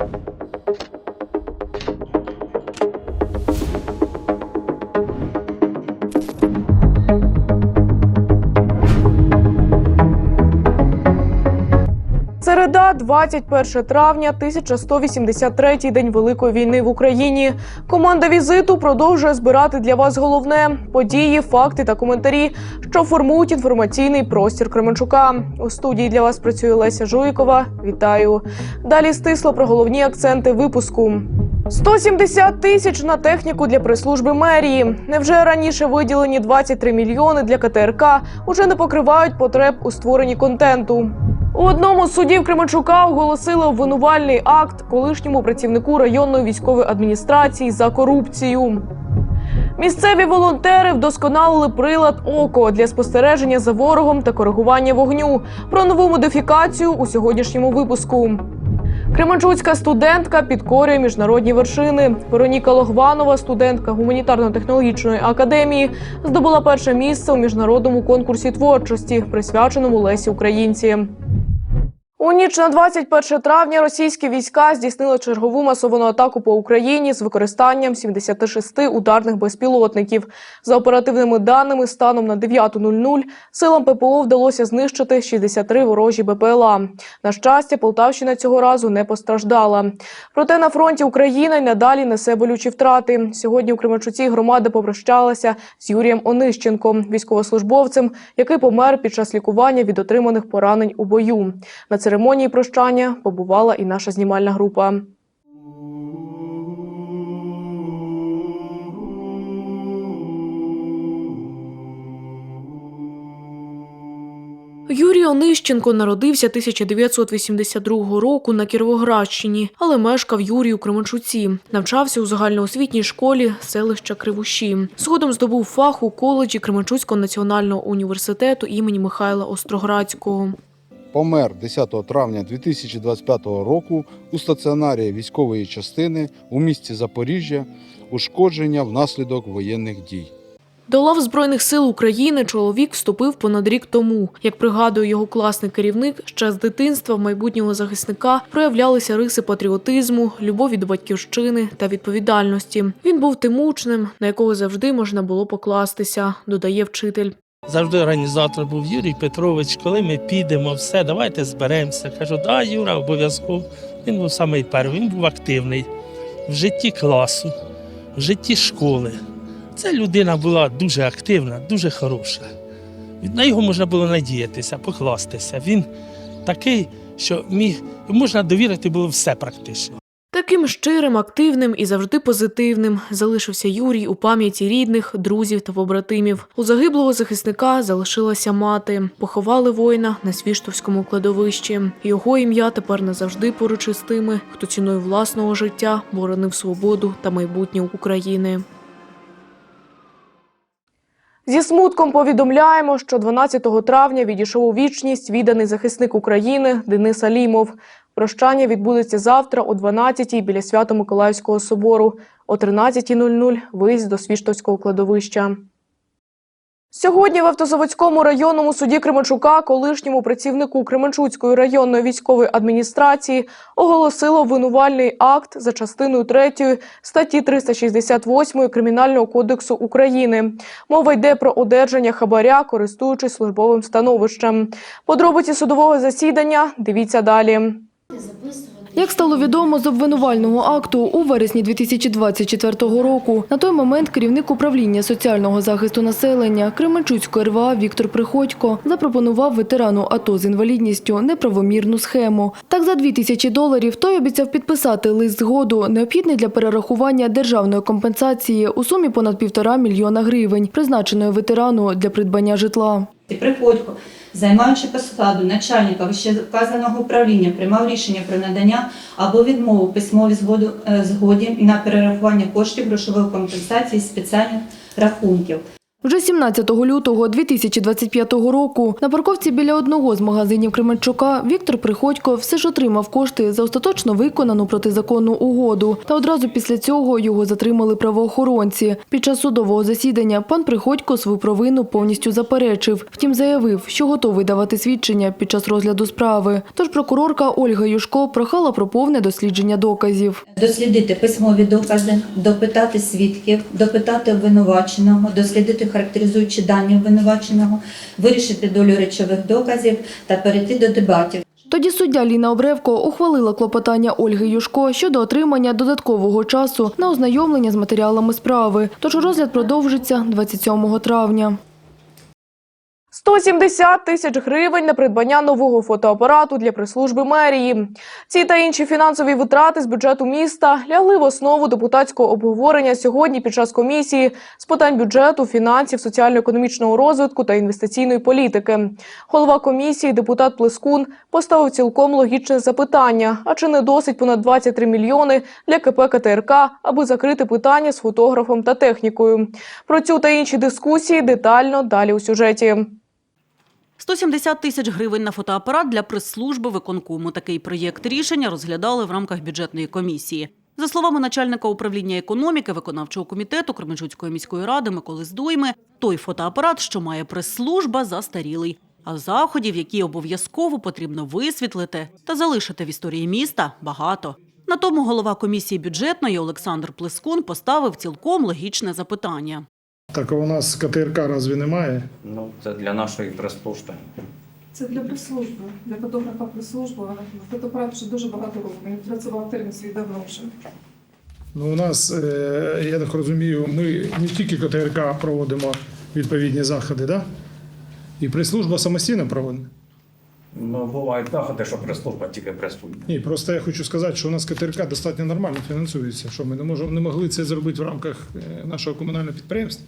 you 21 травня, 1183 день Великої війни в Україні. Команда візиту продовжує збирати для вас головне події, факти та коментарі, що формують інформаційний простір Кременчука. У студії для вас працює Леся Жуйкова. Вітаю. Далі стисло про головні акценти випуску. 170 тисяч на техніку для прес-служби мерії. Невже раніше виділені 23 мільйони для КТРК уже не покривають потреб у створенні контенту? У одному з судів Кременчука оголосили обвинувальний акт колишньому працівнику районної військової адміністрації за корупцію. Місцеві волонтери вдосконалили прилад око для спостереження за ворогом та коригування вогню. Про нову модифікацію у сьогоднішньому випуску. Кременчуцька студентка підкорює міжнародні вершини. Вероніка Логванова, студентка гуманітарно-технологічної академії, здобула перше місце у міжнародному конкурсі творчості, присвяченому Лесі Українці. У ніч на 21 травня російські війська здійснили чергову масовану атаку по Україні з використанням 76 ударних безпілотників. За оперативними даними, станом на 9.00 силам ППО вдалося знищити 63 ворожі БПЛА. На щастя, Полтавщина цього разу не постраждала. Проте на фронті Україна й надалі несе болючі втрати. Сьогодні у Кременчуці громада попрощалася з Юрієм Онищенком, військовослужбовцем, який помер під час лікування від отриманих поранень у бою. На церемонії прощання побувала і наша знімальна група. Юрій Онищенко народився 1982 року на Кіровоградщині, але мешкав Юрій у Кременчуці. Навчався у загальноосвітній школі селища Кривуші. Згодом здобув фах у коледжі Кременчуцького національного університету імені Михайла Остроградського. Помер 10 травня 2025 року у стаціонарі військової частини у місті Запоріжжя ушкодження внаслідок воєнних дій. До лав Збройних сил України чоловік вступив понад рік тому. Як пригадує його класний керівник, ще з дитинства в майбутнього захисника проявлялися риси патріотизму, любові до батьківщини та відповідальності. Він був тим учнем, на якого завжди можна було покластися, додає вчитель. Завжди організатор був Юрій Петрович, коли ми підемо, все, давайте зберемося. Кажу, да, Юра, обов'язково. Він був самий перший, він був активний в житті класу, в житті школи. Ця людина була дуже активна, дуже хороша. На його можна було надіятися, покластися. Він такий, що міг, можна довірити було все практично. Таким щирим, активним і завжди позитивним залишився Юрій у пам'яті рідних, друзів та побратимів. У загиблого захисника залишилася мати. Поховали воїна на Свіштовському кладовищі. Його ім'я тепер назавжди поруч із тими, хто ціною власного життя боронив свободу та майбутнє України. Зі смутком повідомляємо, що 12 травня відійшов у вічність відданий захисник України Денис Алімов. Прощання відбудеться завтра о 12-й біля Свято-Миколаївського собору. О 13.00 виїзд до Свіштовського кладовища. Сьогодні в Автозаводському районному суді Кременчука колишньому працівнику Кременчуцької районної військової адміністрації оголосило обвинувальний акт за частиною 3 статті 368 Кримінального кодексу України. Мова йде про одержання хабаря, користуючись службовим становищем. Подробиці судового засідання дивіться далі. Як стало відомо з обвинувального акту у вересні 2024 року, на той момент керівник управління соціального захисту населення Кременчуцької РВА Віктор Приходько запропонував ветерану АТО з інвалідністю неправомірну схему. Так за 2 тисячі доларів той обіцяв підписати лист згоду, необхідний для перерахування державної компенсації у сумі понад півтора мільйона гривень, призначеної ветерану для придбання житла. Приходько, займаючи посаду начальника вищевказаного управління, приймав рішення про надання або відмову письмовій згоду, е, згоді на перерахування коштів грошової компенсації спеціальних рахунків. Вже 17 лютого 2025 року на парковці біля одного з магазинів Кременчука Віктор Приходько все ж отримав кошти за остаточно виконану протизаконну угоду. Та одразу після цього його затримали правоохоронці. Під час судового засідання пан Приходько свою провину повністю заперечив. Втім, заявив, що готовий давати свідчення під час розгляду справи. Тож прокурорка Ольга Юшко прохала про повне дослідження доказів. Дослідити письмові докази, допитати свідків, допитати обвинуваченого, дослідити характеризуючі дані обвинуваченого, вирішити долю речових доказів та перейти до дебатів. Тоді суддя Ліна Обревко ухвалила клопотання Ольги Юшко щодо отримання додаткового часу на ознайомлення з матеріалами справи. Тож розгляд продовжиться 27 травня. 170 тисяч гривень на придбання нового фотоапарату для прес-служби мерії. Ці та інші фінансові витрати з бюджету міста лягли в основу депутатського обговорення сьогодні під час комісії з питань бюджету, фінансів, соціально-економічного розвитку та інвестиційної політики. Голова комісії, депутат Плескун, поставив цілком логічне запитання: а чи не досить понад 23 мільйони для КП КТРК, аби закрити питання з фотографом та технікою? Про цю та інші дискусії детально далі у сюжеті. 170 тисяч гривень на фотоапарат для прес-служби виконкому. Такий проєкт рішення розглядали в рамках бюджетної комісії. За словами начальника управління економіки виконавчого комітету Кременчуцької міської ради Миколи Здойми, той фотоапарат, що має прес-служба, застарілий. А заходів, які обов'язково потрібно висвітлити та залишити в історії міста, багато. На тому голова комісії бюджетної Олександр Плескун поставив цілком логічне запитання. Так а у нас КТРК разве немає? Ну, це для нашої прес-служби. Це для прес-служби, для фотографа прес-служба. Фотоапарат вже дуже багато років. Він працював термін свій давно вже. Ну у нас, е, я так розумію, ми не тільки КТРК проводимо відповідні заходи, да? І прес-служба самостійно проводить. Ну, бувають заходи, що прес-служба тільки прес-служба. Ні, просто я хочу сказати, що у нас КТРК достатньо нормально фінансується, що ми не можемо не могли це зробити в рамках е, нашого комунального підприємства.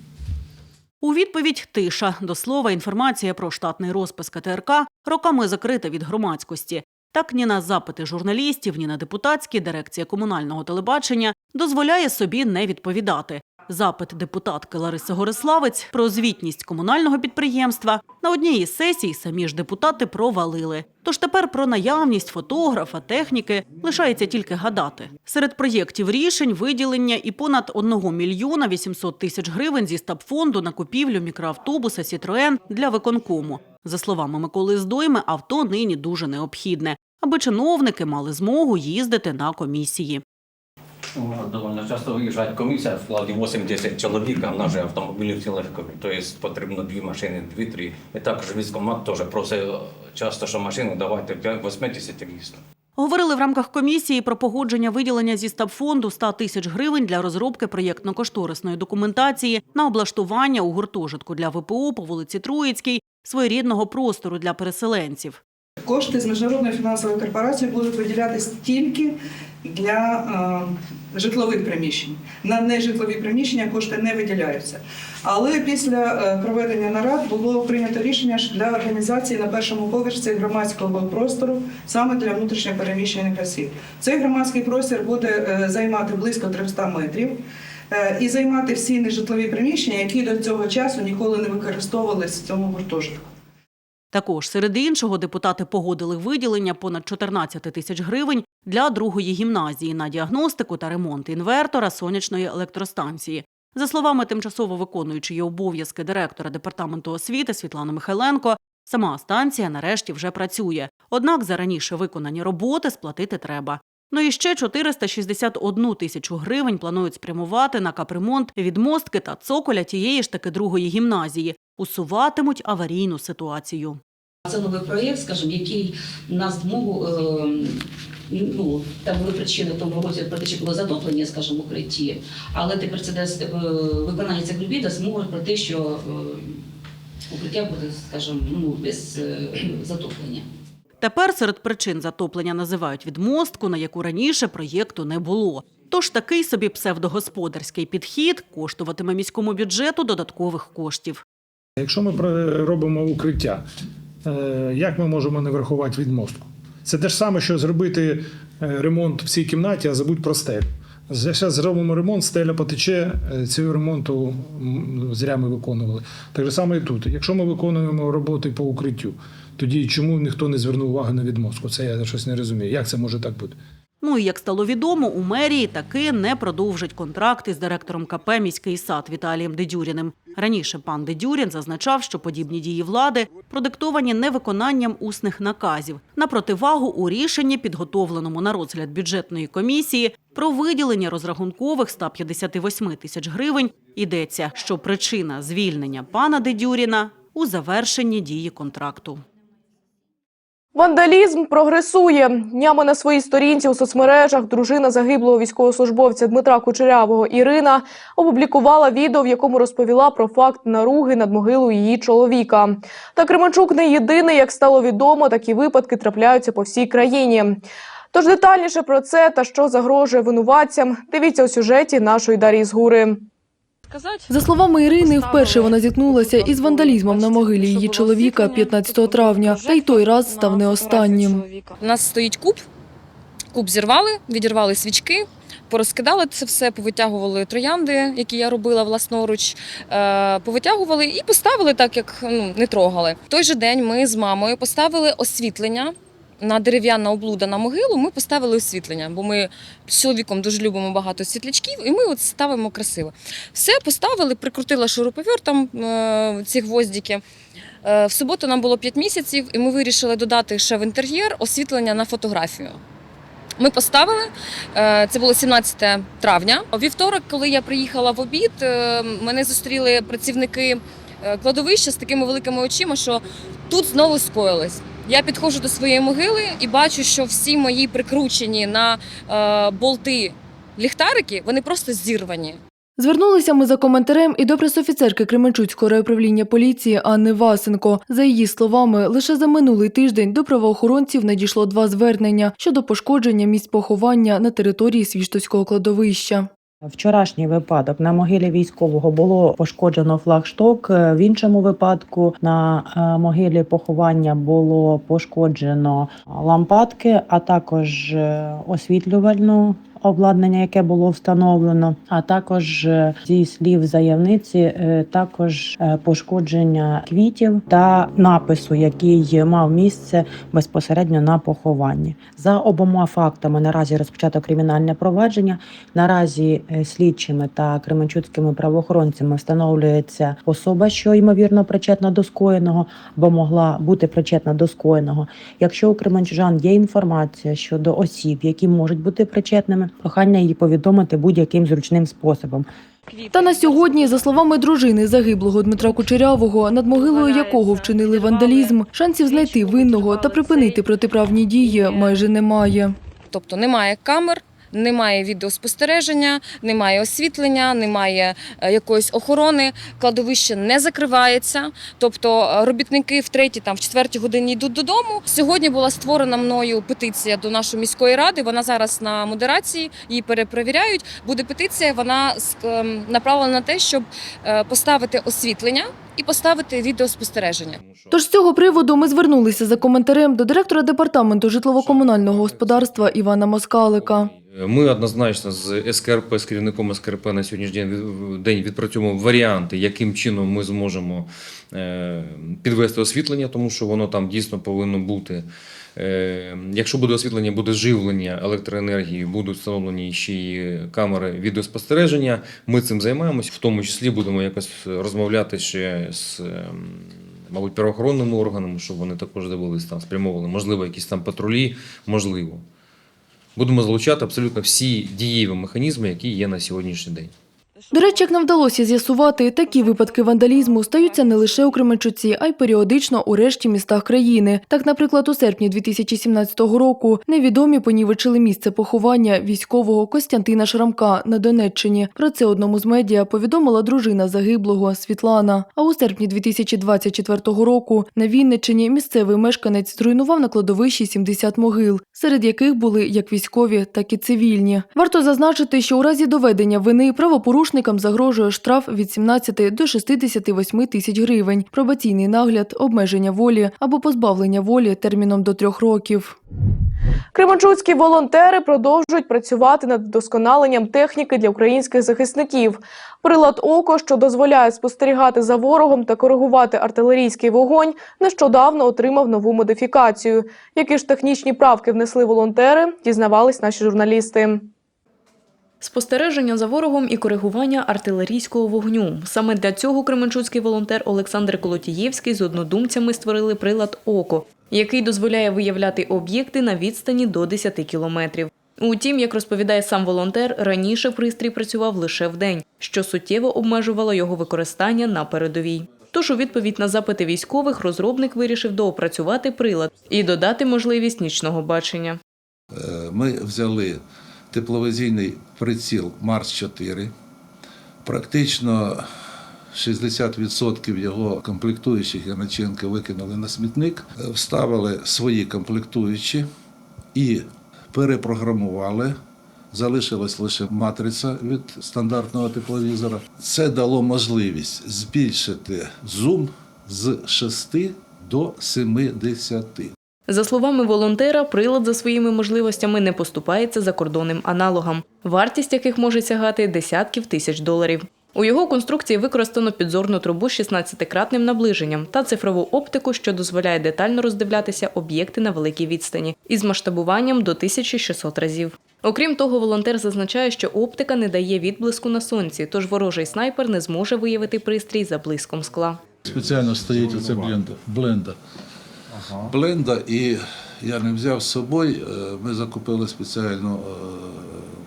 У відповідь тиша. До слова, інформація про штатний розпис КТРК роками закрита від громадськості. Так ні на запити журналістів, ні на депутатські дирекція комунального телебачення дозволяє собі не відповідати. Запит депутатки Лариси Гориславець про звітність комунального підприємства на одній із сесій самі ж депутати провалили. Тож тепер про наявність фотографа, техніки лишається тільки гадати. Серед проєктів рішень виділення і понад 1 мільйона 800 тисяч гривень зі стабфонду на купівлю мікроавтобуса «Сітроен» для виконкому. За словами Миколи Здойми, авто нині дуже необхідне, аби чиновники мали змогу їздити на комісії. Ну, Довольно часто виїжджає комісія в складі 80 чоловік, а в нас же автомобілів цілих тобто потрібно дві машини, дві-три. І також військкомат теж просить часто, що машину давайте 80 місто. Говорили в рамках комісії про погодження виділення зі стабфонду 100 тисяч гривень для розробки проєктно-кошторисної документації на облаштування у гуртожитку для ВПО по вулиці Троїцькій своєрідного простору для переселенців. Кошти з міжнародної фінансової корпорації будуть виділятися тільки для е, житлових приміщень. На нежитлові приміщення кошти не виділяються. Але після е, проведення нарад було прийнято рішення для організації на першому поверсі громадського простору саме для внутрішньо переміщених осіб. Цей громадський простір буде е, займати близько 300 метрів. е, І займати всі нежитлові приміщення, які до цього часу ніколи не використовувалися в цьому гуртожитку. Також серед іншого депутати погодили виділення понад 14 тисяч гривень для другої гімназії на діагностику та ремонт інвертора сонячної електростанції. За словами тимчасово виконуючої обов'язки директора департаменту освіти Світлани Михайленко, сама станція нарешті вже працює. Однак за раніше виконані роботи сплатити треба. Ну і ще 461 тисячу гривень планують спрямувати на капремонт відмостки та цоколя тієї ж таки другої гімназії. Усуватимуть аварійну ситуацію. Це новий проєкт, скажімо, який нас змогу е, ну там були причини в тому році практично було затоплення, скажімо, укритті, але тепер це дасть е, виконання цих робіт дасть про те, що е, укриття буде, скажімо, ну без е, затоплення. Тепер серед причин затоплення називають відмостку, на яку раніше проєкту не було. Тож такий собі псевдогосподарський підхід коштуватиме міському бюджету додаткових коштів. Якщо ми робимо укриття, е, як ми можемо не врахувати відмостку? Це те ж саме, що зробити е, ремонт в цій кімнаті, а забудь про стелю. Зараз зробимо ремонт, стеля потече, е, цього ремонту зря ми виконували. Так же саме і тут. Якщо ми виконуємо роботи по укриттю, тоді чому ніхто не звернув уваги на відмозку? Це я щось не розумію. Як це може так бути? Ну і як стало відомо, у мерії таки не продовжить контракт із директором КП «Міський сад» Віталієм Дедюріним. Раніше пан Дедюрін зазначав, що подібні дії влади продиктовані невиконанням усних наказів. На противагу у рішенні, підготовленому на розгляд бюджетної комісії, про виділення розрахункових 158 тисяч гривень йдеться, що причина звільнення пана Дедюріна у завершенні дії контракту. Вандалізм прогресує. Днями на своїй сторінці у соцмережах дружина загиблого військовослужбовця Дмитра Кучерявого Ірина опублікувала відео, в якому розповіла про факт наруги над могилою її чоловіка. Та Кременчук не єдиний, як стало відомо, такі випадки трапляються по всій країні. Тож детальніше про це та що загрожує винуватцям, дивіться у сюжеті нашої Дарії Згури. За словами Ірини, вперше вона зіткнулася із вандалізмом на могилі її чоловіка 15 травня, та й той раз став не останнім. У нас стоїть куб. Куб зірвали, відірвали свічки, порозкидали це все, повитягували троянди, які я робила власноруч, е, повитягували і поставили так, як ну, не трогали. В той же день ми з мамою поставили освітлення. На дерев'яна облуда на могилу ми поставили освітлення, бо ми з чоловіком дуже любимо багато світлячків, і ми от ставимо красиво. Все поставили, прикрутила шуруповерт там е, ці гвоздики. Е, В суботу нам було 5 місяців, і ми вирішили додати ще в інтер'єр освітлення на фотографію. Ми поставили, е, це було 17 травня. У вівторок, коли я приїхала в обід, мене зустріли працівники кладовища з такими великими очима, що тут знову скоїлось. Я підходжу до своєї могили і бачу, що всі мої прикручені на е, болти ліхтарики, вони просто зірвані. Звернулися ми за коментарем і до пресофіцерки Кременчуцького райуправління поліції Анни Васенко. За її словами, лише за минулий тиждень до правоохоронців надійшло два звернення щодо пошкодження місць поховання на території Свіштоцького кладовища. Вчорашній випадок на могилі військового було пошкоджено флагшток. В іншому випадку на е, могилі поховання було пошкоджено лампадки, а також е, освітлювальну обладнання, яке було встановлено. А також е, зі слів заявниці, е, також е, пошкодження квітів та напису, який мав місце безпосередньо на похованні. За обома фактами наразі розпочато кримінальне провадження. Наразі слідчими та кременчуцькими правоохоронцями встановлюється особа, що ймовірно причетна до скоєного або могла бути причетна до скоєного. Якщо у кременчужан є інформація щодо осіб, які можуть бути причетними, прохання її повідомити будь-яким зручним способом. Та на сьогодні, за словами дружини загиблого Дмитра Кучерявого, над могилою якого вчинили вандалізм, шансів знайти винного та припинити протиправні дії майже немає. Тобто немає камер. Немає відеоспостереження, немає освітлення, немає е, якоїсь охорони. Кладовище не закривається. Тобто е, робітники в третій, там в четвертій годині йдуть додому. Сьогодні була створена мною петиція до нашої міської ради. Вона зараз на модерації, її перепровіряють. Буде петиція. Вона ем, направлена на те, щоб е, поставити освітлення і поставити відеоспостереження. Тож з цього приводу ми звернулися за коментарем до директора департаменту житлово-комунального господарства Івана Москалика. Ми однозначно з СКРП, з керівником СКРП на сьогоднішній день від- відпрацьовуємо варіанти, яким чином ми зможемо е, підвести освітлення, тому що воно там дійсно повинно бути. Е, Якщо буде освітлення, буде живлення електроенергії, будуть встановлені ще й камери відеоспостереження. Ми цим займаємось, в тому числі будемо якось розмовляти ще з. ем, Мабуть, правоохоронними органами, щоб вони також дивились там, спрямовували, можливо, якісь там патрулі, можливо. Будемо залучати абсолютно всі дієві механізми, які є на сьогоднішній день. До речі, як нам вдалося з'ясувати, такі випадки вандалізму стаються не лише у Кременчуці, а й періодично у решті містах країни. Так, наприклад, у серпні 2017 року невідомі понівечили місце поховання військового Костянтина Шрамка на Донеччині. Про це одному з медіа повідомила дружина загиблого Світлана. А у серпні 2024 року на Вінниччині місцевий мешканець зруйнував на кладовищі 70 могил, серед яких були як військові, так і цивільні. Варто зазначити, що у разі доведення вини правопорушникам загрожує штраф від 17 до 68 тисяч гривень, пробаційний нагляд, обмеження волі або позбавлення волі терміном до трьох років. Кременчуцькі волонтери продовжують працювати над вдосконаленням техніки для українських захисників. Прилад око, що дозволяє спостерігати за ворогом та коригувати артилерійський вогонь, нещодавно отримав нову модифікацію. Які ж технічні правки внесли волонтери, дізнавались наші журналісти. Спостереження за ворогом і коригування артилерійського вогню. Саме для цього кременчуцький волонтер Олександр Колотієвський з однодумцями створили прилад ОКО, який дозволяє виявляти об'єкти на відстані до 10 кілометрів. Утім, як розповідає сам волонтер, раніше пристрій працював лише вдень, що суттєво обмежувало його використання на передовій. Тож у відповідь на запити військових розробник вирішив доопрацювати прилад і додати можливість нічного бачення. Е, Ми взяли тепловізійний приціл Марс 4. Практично 60% його комплектуючих і начинки викинули на смітник, Е, вставили свої комплектуючі і перепрограмували. Залишилась лише матриця від стандартного тепловізора. Це дало можливість збільшити зум з 6 до 70. За словами волонтера, прилад за своїми можливостями не поступається закордонним аналогам, вартість яких може сягати десятків тисяч доларів. У його конструкції використано підзорну трубу з 16-кратним наближенням та цифрову оптику, що дозволяє детально роздивлятися об'єкти на великій відстані із масштабуванням до 1600 разів. Окрім того, волонтер зазначає, що оптика не дає відблиску на сонці, тож ворожий снайпер не зможе виявити пристрій за блиском скла. Спеціально стоїть оце бленда. Бленда. Бленда, і я не взяв з собою. е, Ми закупили спеціальну е,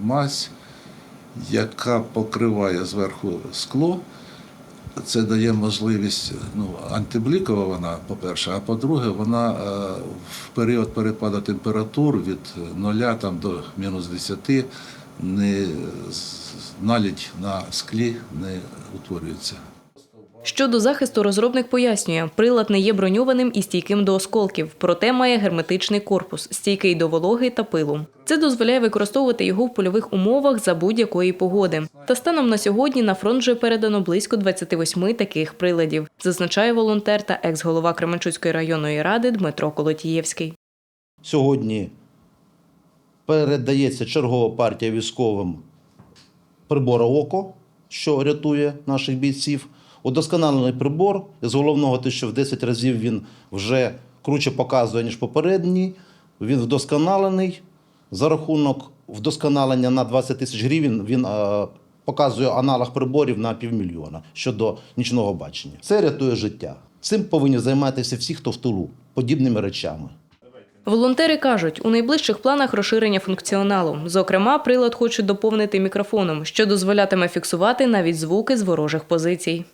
мазь, яка покриває зверху скло. Це дає можливість, ну, антиблікова вона, по-перше, а по-друге, вона е, в період перепаду температур від 0 там, до мінус 10 не, налідь на склі не утворюється. Щодо захисту, розробник пояснює, прилад не є броньованим і стійким до осколків, проте має герметичний корпус, стійкий до вологи та пилу. Це дозволяє використовувати його в польових умовах за будь-якої погоди. Та станом на сьогодні на фронт вже передано близько 28 таких приладів, зазначає волонтер та екс-голова Кременчуцької районної ради Дмитро Колотієвський. Сьогодні передається чергова партія військовим прибора ОКО, що рятує наших бійців. Удосконалений прибор з головного, те, що в 10 разів він вже круче показує, ніж попередній. Він вдосконалений. За рахунок вдосконалення на 20 тисяч гривень він е, показує аналог приборів на півмільйона щодо нічного бачення. Це рятує життя. Цим повинні займатися всі, хто в тилу, подібними речами. Волонтери кажуть, у найближчих планах розширення функціоналу. Зокрема, прилад хочуть доповнити мікрофоном, що дозволятиме фіксувати навіть звуки з ворожих позицій.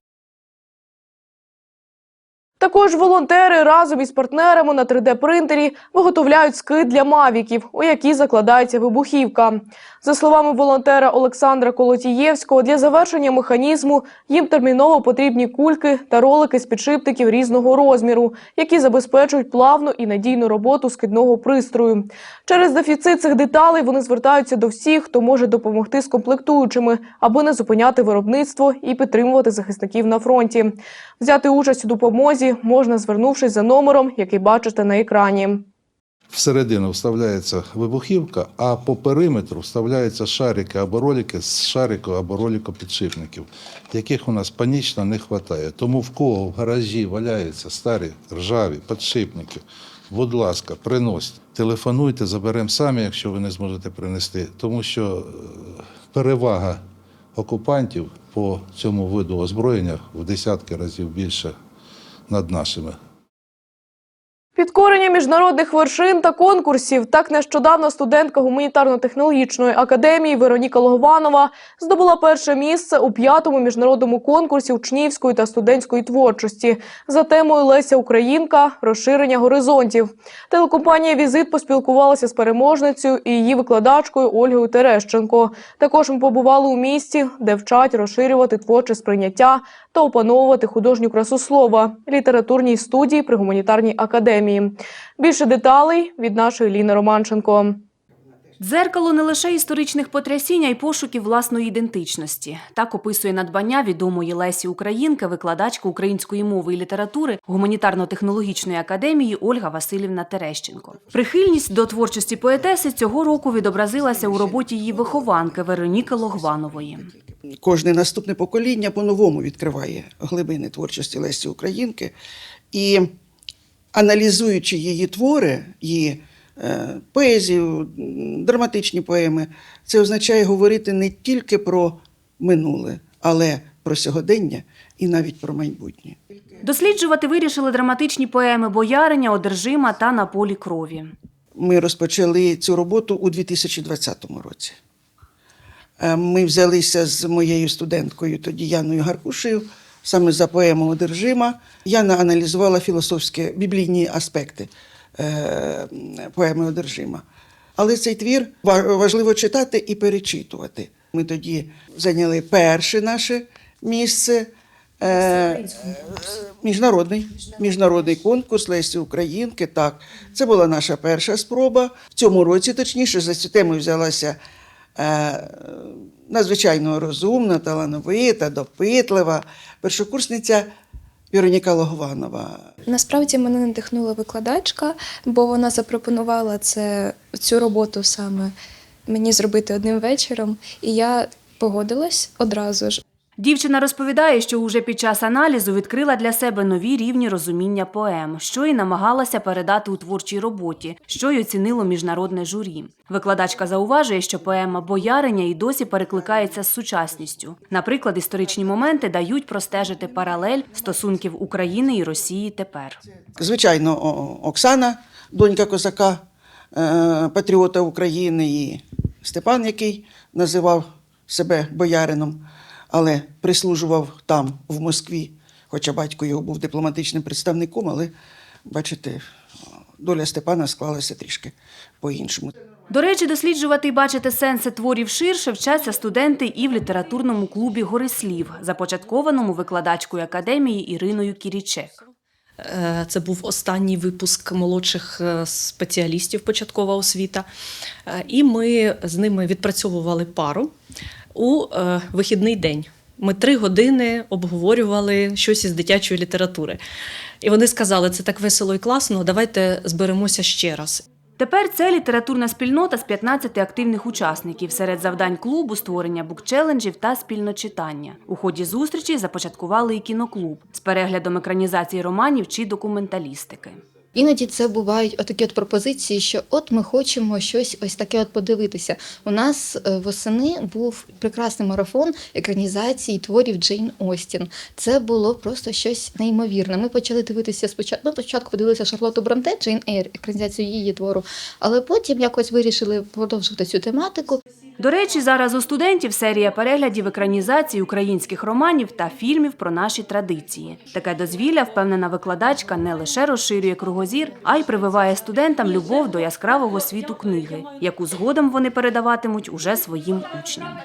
Також волонтери разом із партнерами на 3D-принтері виготовляють скид для мавіків, у які закладається вибухівка. За словами волонтера Олександра Колотієвського, для завершення механізму їм терміново потрібні кульки та ролики з підшипників різного розміру, які забезпечують плавну і надійну роботу скидного пристрою. Через дефіцит цих деталей вони звертаються до всіх, хто може допомогти з комплектуючими, аби не зупиняти виробництво і підтримувати захисників на фронті. Взяти участь у допомозі можна, звернувшись за номером, який бачите на екрані. Всередину вставляється вибухівка, а по периметру вставляються шарики або ролики з шарику або роліку підшипників, яких у нас панічно не вистачає. Тому в кого в гаражі валяються старі ржаві підшипники, будь ласка, приносьте. Телефонуйте, заберемо самі, якщо ви не зможете принести. Тому що е, перевага окупантів по цьому виду озброєння в десятки разів більше над нашими. Підкорення міжнародних вершин та конкурсів. Так нещодавно студентка гуманітарно-технологічної академії Вероніка Логованова здобула перше місце у п'ятому міжнародному конкурсі учнівської та студентської творчості за темою Леся Українка розширення горизонтів. Телекомпанія Візит поспілкувалася з переможницею і її викладачкою Ольгою Терещенко. Також ми побували у місті, де вчать розширювати творче сприйняття та опановувати художню красу слова літературній студії при гуманітарній академії. Більше деталей від нашої Ліни Романченко. Дзеркало не лише історичних потрясінь, а й пошуків власної ідентичності. Так описує надбання відомої Лесі Українки, викладачка української мови і літератури гуманітарно-технологічної академії Ольга Васильівна Терещенко. Прихильність до творчості поетеси цього року відобразилася у роботі її вихованки Вероніки Логванової. Кожне наступне покоління по-новому відкриває глибини творчості Лесі Українки. І аналізуючи її твори, її е, поезію, драматичні поеми, це означає говорити не тільки про минуле, але про сьогодення і навіть про майбутнє. Досліджувати вирішили драматичні поеми Бояриня, Одержима та На полі крові. Ми розпочали цю роботу у 2020 році. Е, Ми взялися з моєю студенткою тоді Яною Гаркушею саме за поему Одержима. Яна аналізувала філософські біблійні аспекти е, поеми Одержима. Але цей твір важливо читати і перечитувати. Ми тоді зайняли перше наше місце. Е, Міжнародний, міжнародний конкурс Лесі Українки. Так, це була наша перша спроба. В цьому році, точніше, за цю тему взялася надзвичайно розумна, талановита, допитлива першокурсниця Вероніка Логванова. Насправді мене надихнула викладачка, бо вона запропонувала це цю роботу саме мені зробити одним вечором, і я погодилась одразу ж. Дівчина розповідає, що уже під час аналізу відкрила для себе нові рівні розуміння поем, що й намагалася передати у творчій роботі, що й оцінило міжнародне журі. Викладачка зауважує, що поема Бояриня і досі перекликається з сучасністю. Наприклад, історичні моменти дають простежити паралель стосунків України і Росії тепер. Звичайно, Оксана, донька козака, е, патріота України, і Степан, який називав себе боярином, але прислужував там, в Москві, хоча батько його був дипломатичним представником, але бачите, доля Степана склалася трішки по-іншому. До речі, досліджувати і бачити сенси творів ширше вчаться студенти і в літературному клубі Горислів, започаткованому викладачкою академії Іриною Кірічек. Е, Це був останній випуск молодших е, спеціалістів початкова освіта. Е, І ми з ними відпрацьовували пару у е, вихідний день. Ми три години обговорювали щось із дитячої літератури. І вони сказали, це так весело і класно, давайте зберемося ще раз. Тепер це літературна спільнота з 15 активних учасників. Серед завдань клубу створення букчеленджів та спільночитання. У ході зустрічі започаткували і кіноклуб з переглядом екранізації романів чи документалістики. Іноді це бувають отакі от пропозиції, що от ми хочемо щось ось таке от подивитися. У нас е, восени був прекрасний марафон екранізації творів Джейн Остін. Це було просто щось неймовірне. Ми почали дивитися спочатку. Ну, спочатку подивилися Шарлоту Бронте, Джейн Ейр, екранізацію її твору, але потім якось вирішили продовжувати цю тематику. До речі, зараз у студентів серія переглядів екранізацій українських романів та фільмів про наші традиції. Таке дозвілля, впевнена викладачка, не лише розширює кругозір, а й прививає студентам любов до яскравого світу книги, яку згодом вони передаватимуть уже своїм учням.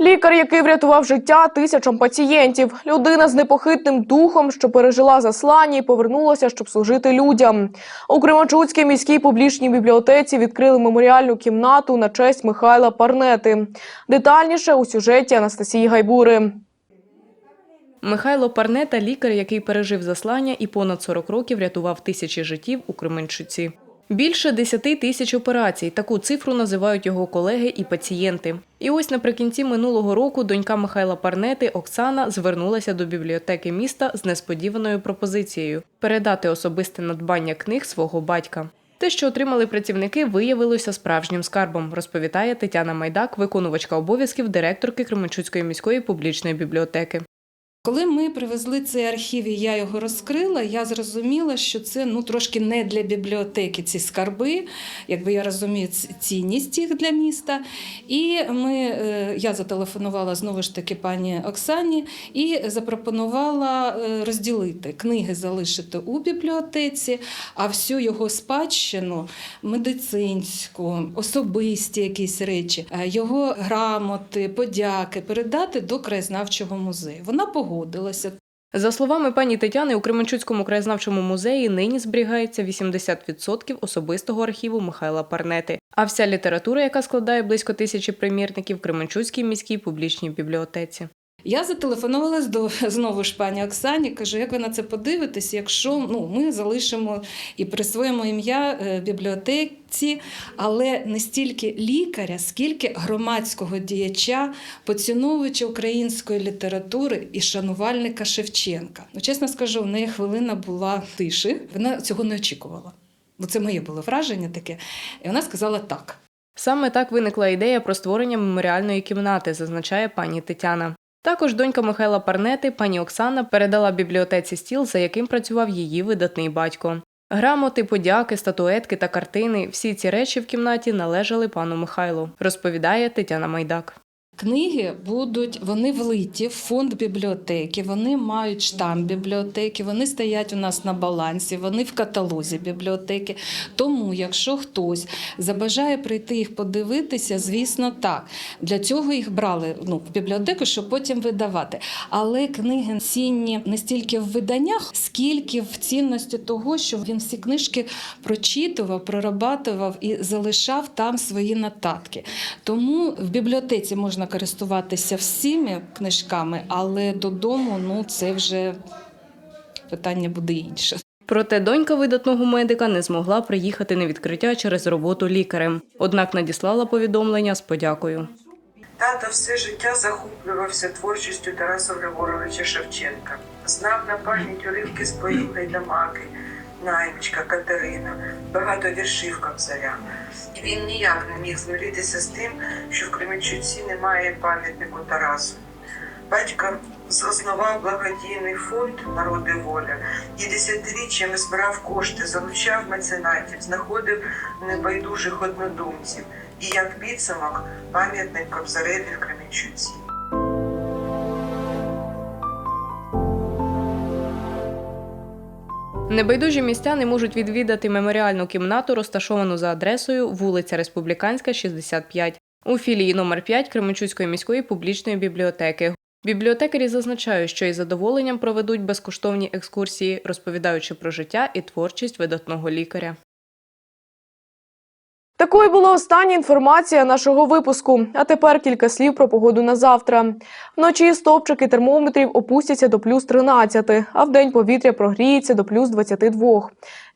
Лікар, який врятував життя тисячам пацієнтів, людина з непохитним духом, що пережила заслання і повернулася, щоб служити людям. У Кременчуцькій міській публічній бібліотеці відкрили меморіальну кімнату на честь Михайла Парнети. Детальніше у сюжеті Анастасії Гайбури. Михайло Парнета – лікар, який пережив заслання і понад 40 років рятував тисячі життів у Кременчуці. Більше 10 тисяч операцій. Таку цифру називають його колеги і пацієнти. І ось наприкінці минулого року донька Михайла Парнети Оксана звернулася до бібліотеки міста з несподіваною пропозицією передати особисте надбання книг свого батька. Те, що отримали працівники, виявилося справжнім скарбом, розповідає Тетяна Майдак, виконувачка обов'язків директорки Кременчуцької міської публічної бібліотеки. Коли ми привезли цей архів і я його розкрила, я зрозуміла, що це ну трошки не для бібліотеки ці скарби, якби я розумію цінність їх для міста. І ми, е, я зателефонувала знову ж таки пані Оксані і запропонувала е, розділити книги, залишити у бібліотеці, а всю його спадщину медицинську, особисті якісь речі, е, його грамоти, подяки передати до краєзнавчого музею. Вона погодилася. За словами пані Тетяни, у Кременчуцькому краєзнавчому музеї нині зберігається 80% особистого архіву Михайла Парнети. А вся література, яка складає близько тисячі примірників, в Кременчуцькій міській публічній бібліотеці. Я зателефонувала до знову ж пані Оксані, кажу, як ви на це подивитесь, якщо ну, ми залишимо і присвоїмо ім'я е, бібліотеці, але не стільки лікаря, скільки громадського діяча, поціновувача української літератури і шанувальника Шевченка. Ну, чесно скажу, в неї хвилина була тиші, вона цього не очікувала. Бо це моє було враження таке. І вона сказала так. Саме так виникла ідея про створення меморіальної кімнати, зазначає пані Тетяна. Також донька Михайла Парнети, пані Оксана, передала бібліотеці стіл, за яким працював її видатний батько. Грамоти, подяки, статуетки та картини всі ці речі в кімнаті належали пану Михайлу, розповідає Тетяна Майдак. Книги будуть вони влиті в фонд бібліотеки, вони мають штамп бібліотеки, вони стоять у нас на балансі, вони в каталозі бібліотеки. Тому, якщо хтось забажає прийти їх подивитися, звісно, так. Для цього їх брали ну, в бібліотеку, щоб потім видавати. Але книги цінні не стільки в виданнях, скільки в цінності того, що він всі книжки прочитував, прорабатував і залишав там свої нотатки. Тому в бібліотеці можна користуватися всіми книжками, але додому ну це вже питання буде інше. Проте донька видатного медика не змогла приїхати на відкриття через роботу лікарем. Однак надіслала повідомлення з подякою. Тато все життя захоплювався творчістю Тараса Григоровича Шевченка. Знав на пам'ять уривки з поїм Гайдамаки, Наймичка, Катерина, багато віршів Кобзаря. І він ніяк не міг змиритися з тим, що в Кременчуці немає пам'ятнику Тарасу. Батько заснував благодійний фонд Народи воля і десятиріччями збирав кошти, залучав меценатів, знаходив небайдужих однодумців. І як підсумок пам'ятник Кобзареві в Кременчуці. Небайдужі містяни можуть відвідати меморіальну кімнату, розташовану за адресою вулиця Республіканська, 65, у філії номер 5 Кременчуцької міської публічної бібліотеки. Бібліотекарі зазначають, що із задоволенням проведуть безкоштовні екскурсії, розповідаючи про життя і творчість видатного лікаря. Такою була остання інформація нашого випуску. А тепер кілька слів про погоду на завтра. Вночі стовпчики термометрів опустяться до плюс 13, а в день повітря прогріється до плюс 22.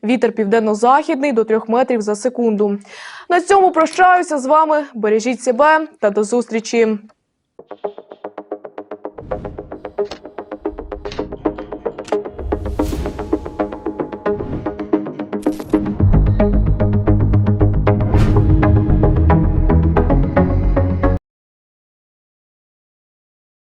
Вітер південно-західний до 3 метрів за секунду. На цьому прощаюся з вами. Бережіть себе та до зустрічі.